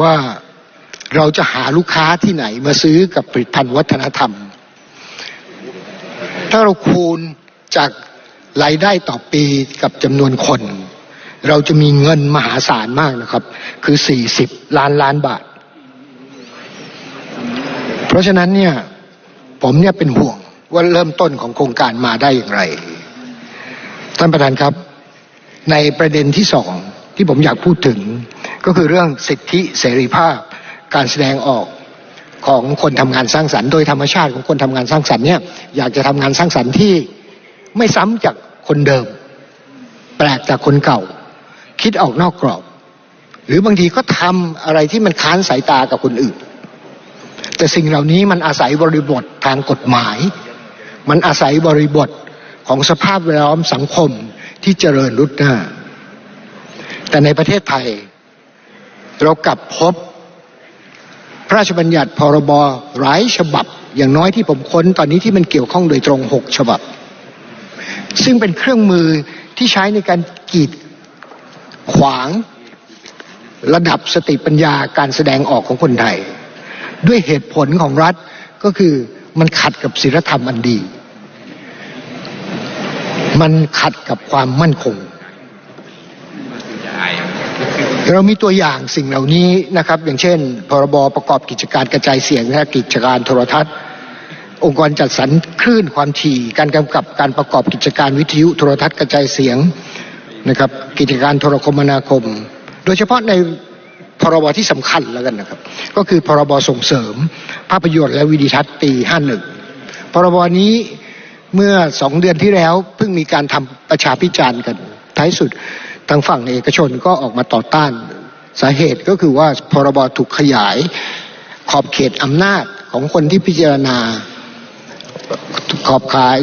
ว่าเราจะหาลูกค้าที่ไหนมาซื้อกับผลิตภัณฑ์วัฒนธรรม ถ้าเราคูณจากรายได้ต่อปีกับจำนวนคน เราจะมีเงินมหาศาลมากนะครับ คือ 40 ล้านล้านบาท เพราะฉะนั้นเนี่ยผมเนี่ยเป็นห่วงว่าเริ่มต้นของโครงการมาได้อย่างไร ท่านประธานครับ ในประเด็นที่สองที่ผมอยากพูดถึง ก็คือเรื่องสิทธิเสรีภาพการแสดงออกของคนทำงานสร้างสรรค์โดยธรรมชาติของคนทำงานสร้างสรรค์เนี่ยอยากจะทำงานสร้างสรรค์ที่ไม่ซ้ำจากคนเดิม แปลกจากคนเก่า คิดออกนอกกรอบ หรือบางทีก็ทำอะไรที่มันค้านสายตากับคนอื่น แต่สิ่งเหล่านี้มันอาศัยบริบททางกฎหมาย มันอาศัยบริบทของสภาพแวดล้อมสังคมที่เจริญรุดหน้า แต่ในประเทศไทย เรากลับพบพระราชบัญญัติพรบหลายฉบับ อย่างน้อยที่ผมค้นตอนนี้ที่มันเกี่ยวข้องโดยตรงหกฉบับ ซึ่งเป็นเครื่องมือที่ใช้ในการกีดขวางระดับสติปัญญาการแสดงออกของคนไทย ด้วยเหตุผลของรัฐก็คือมันขัดกับศีลธรรมอันดี มันขัดกับความมั่นคง เรามีตัวอย่างสิ่งเหล่านี้นะครับ อย่างเช่น พรบประกอบกิจการกระจายเสียงและกิจการโทรทัศน์ องค์กรจัดสรรคลื่นความถี่ การกำกับการประกอบกิจการวิทยุโทรทัศน์กระจายเสียงนะครับ กิจการโทรคมนาคม โดยเฉพาะในพรบที่สำคัญแล้วกันนะครับ ก็คือพรบส่งเสริม ภาพยนตร์และวิดีทัศน์ปี51พรบนี้เมื่อสองเดือนที่แล้วเพิ่งมีการทำประชาพิจารณ์กันท้ายสุด ทางฝั่งเอกชนก็ออกมาต่อต้านสาเหตุก็คือว่าพรบถูกขยายขอบเขตอำนาจของคนที่พิจารณาขอบขาย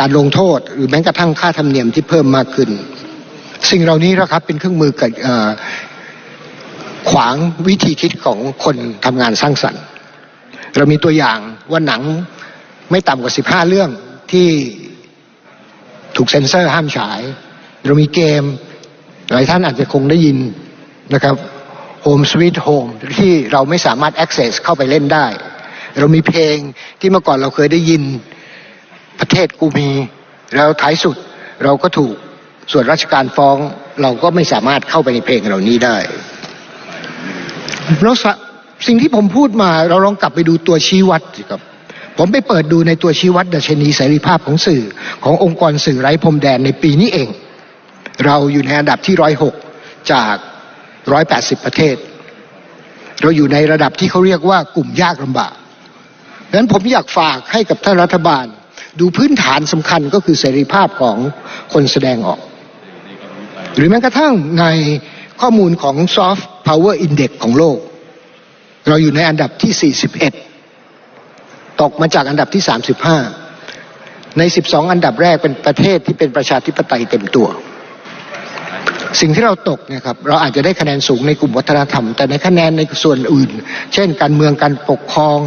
การลงโทษ หรือแม้กระทั่งค่าธรรมเนียมที่เพิ่มมากขึ้น สิ่งเหล่านี้นะครับเป็นเครื่องมือกับเอ่อขวางวิธีคิดของคนทำงานสร้างสรรค์ เรามีตัวอย่างว่าหนังไม่ต่ำกว่า15เรื่องที่ถูกเซ็นเซอร์ห้ามฉาย เรามีเกม หลายท่านอาจจะคงได้ยินนะครับ Home Sweet Home ที่เราไม่สามารถ access เข้าไปเล่นได้ เรามีเพลงที่เมื่อก่อนเราเคยได้ยินประเทศกูมี แล้วท้ายสุดเราก็ถูกส่วนราชการฟ้องเราก็ไม่สามารถเข้าไปในเพลงเหล่านี้ได้เราสสิ่งที่ผมพูดมาเราลองกลับไปดูตัวชี้วัดสิครับ ผมไปเปิดดูในตัวชี้วัดดัชนีเสรีภาพของสื่อขององค์กรสื่อไร้พรมแดนในปีนี้เอง เราอยู่ในอันดับที่ร้อยหกจากร้อยแปดสิบประเทศ เราอยู่ในระดับที่เขาเรียกว่ากลุ่มยากลำบากดังนั้นผมอยากฝากให้กับท่านรัฐบาล ดูพื้นฐานสำคัญก็คือเสรีภาพของคนแสดงออก หรือแม้กระทั่งในข้อมูลของ Soft Power Index ของโลก เราอยู่ในอันดับที่ 41 ตกมาจากอันดับที่ 35 ใน 12 อันดับแรกเป็นประเทศที่เป็นประชาธิปไตยเต็มตัว สิ่งที่เราตกเนี่ยครับเราอาจจะได้คะแนนสูงในกลุ่มวัฒนธรรม แต่ในคะแนนในส่วนอื่น เช่น การเมืองการปกครอง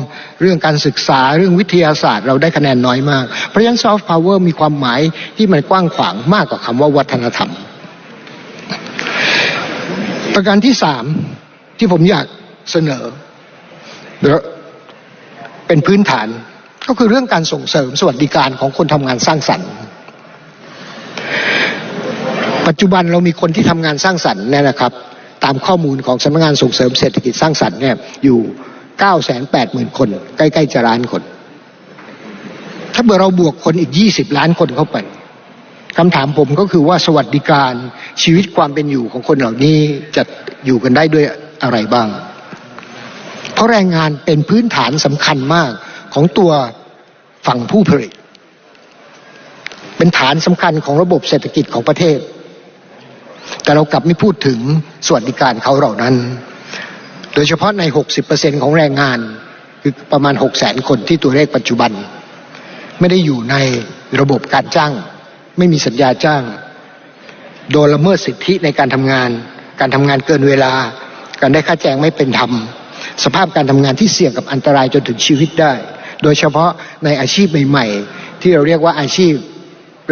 เรื่องการศึกษาเรื่องวิทยาศาสตร์ เราได้คะแนนน้อยมาก เพราะฉะนั้นซอฟต์พาวเวอร์มีความหมายที่มันกว้างขวางมากกว่าคำว่าวัฒนธรรม ประการที่สามที่ผมอยากเสนอเป็นพื้นฐานก็คือเรื่องการส่งเสริมสวัสดิการของคนทำงานสร้างสรรค์ ปัจจุบันเรามีคนที่ทำงานสร้างสรรค์เนี่ยนะครับ ตามข้อมูลของสำนักงานส่งเสริมเศรษฐกิจสร้างสรรค์เนี่ยอยู่980,000คน ใกล้ๆจะล้านคน ถ้าเมื่อเราบวกคนอีก20ล้านคนเข้าไปคำถามผมก็คือว่าสวัสดิการชีวิตความเป็นอยู่ของคนเหล่านี้จะอยู่กันได้ด้วยอะไรบ้าง เพราะแรงงานเป็นพื้นฐานสำคัญมากของตัวฝั่งผู้ผลิต เป็นฐานสำคัญของระบบเศรษฐกิจของประเทศ แต่เรากลับไม่พูดถึงสวัสดิการเขาเหล่านั้น โดยเฉพาะใน 60%ของแรงงาน คือประมาณ 6 0 0 0 0 0คนที่ตัวเลขปัจจุบัน ไม่ได้อยู่ในระบบการจ้าง ไม่มีสัญญาจ้าง โดนละเมิดสิทธิในการทำงาน การทำงานเกินเวลา การได้ค่าแจงไม่เป็นธรรม สภาพการทำงานที่เสี่ยงกับอันตรายจนถึงชีวิตได้ โดยเฉพาะในอาชีพใหม่ ๆ ที่เราเรียกว่าอาชีพ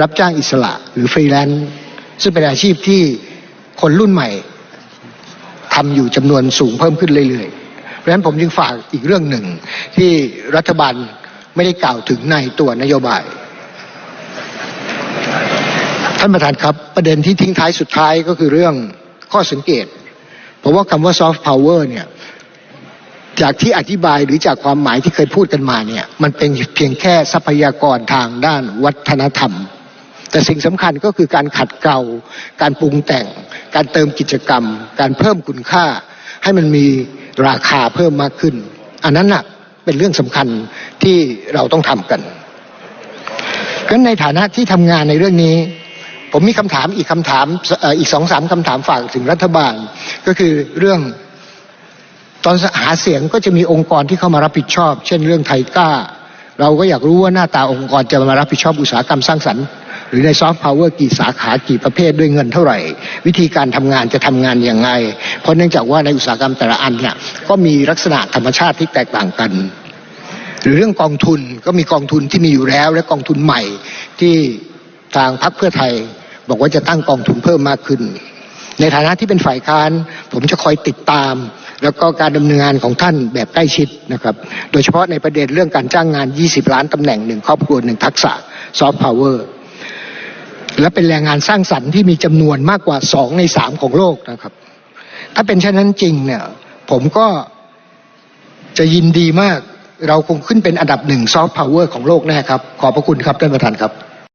รับจ้างอิสระหรือฟรีแลนซ์ซึ่งเป็นอาชีพที่ คนรุ่นใหม่ทำอยู่จำนวนสูงเพิ่มขึ้นเรื่อยๆ เพราะฉะนั้นผมจึงฝากอีกเรื่องหนึ่ง ที่รัฐบาลไม่ได้กล่าวถึงในตัวนโยบาย ท่านประธานครับประเด็นที่ทิ้งท้ายสุดท้ายก็คือเรื่องข้อสังเกตผมว่าคำว่า soft power เนี่ยจากที่อธิบายหรือจากความหมายที่เคยพูดกันมาเนี่ย มันเป็นเพียงแค่ทรัพยากรทางด้านวัฒนธรรม แต่สิ่งสำคัญก็คือการขัดเกลาการปรุงแต่ง การเติมกิจกรรม การเพิ่มคุณค่า ให้มันมีราคาเพิ่มมากขึ้น อันนั้นน่ะเป็นเรื่องสำคัญที่เราต้องทำกันก็ในฐานะที่ทำงานในเรื่องนี้ ผมมีคำถามอีกคำถามอีกสองสามคำถามฝากถึงรัฐบาล ก็คือเรื่องตอนหาเสียงก็จะมีองค์กรที่เข้ามารับผิดชอบ เช่นเรื่องไทยก้า เราก็อยากรู้ว่าหน้าตาองค์กรจะมารับผิดชอบอุตสาหกรรมสร้างสรรค์ รือในซอฟต์พาวเวอร์กี่สาขากี่ประเภทด้วยเงินเท่าไหร่ วิธีการทำงานจะทำงานอย่างไง เพราะเนื่องจากว่าในอุตสาหกรรมแต่ละอันเนี่ยก็มีลักษณะธรรมชาติที่แตกต่างกัน หรือเรื่องกองทุนก็มีกองทุนที่มีอยู่แล้ว และกองทุนใหม่ที่ทางพรรคเพื่อไทย บอกว่าจะตั้งกองทุนเพิ่มมากขึ้น ในฐานะที่เป็นฝ่ายค้าน ผมจะคอยติดตาม แล้วก็การดำเนินงานของท่านแบบใกล้ชิดนะครับ โดยเฉพาะในประเด็นเรื่องการจ้างงาน 20 ล้านตำแหน่งหนึ่งครอบครัวหนึ่งทักษะซอฟต์พาวเวอร์ และเป็นแรงงานสร้างสรรค์ที่มีจำนวนมากกว่าสองในสามของโลกนะครับ ถ้าเป็นเช่นนั้นจริงเนี่ยผมก็จะยินดีมากเราคงขึ้นเป็นอันดับหนึ่งซอฟต์พาวเวอร์ของโลกแน่ครับ ขอบพระคุณครับท่านประธานครับ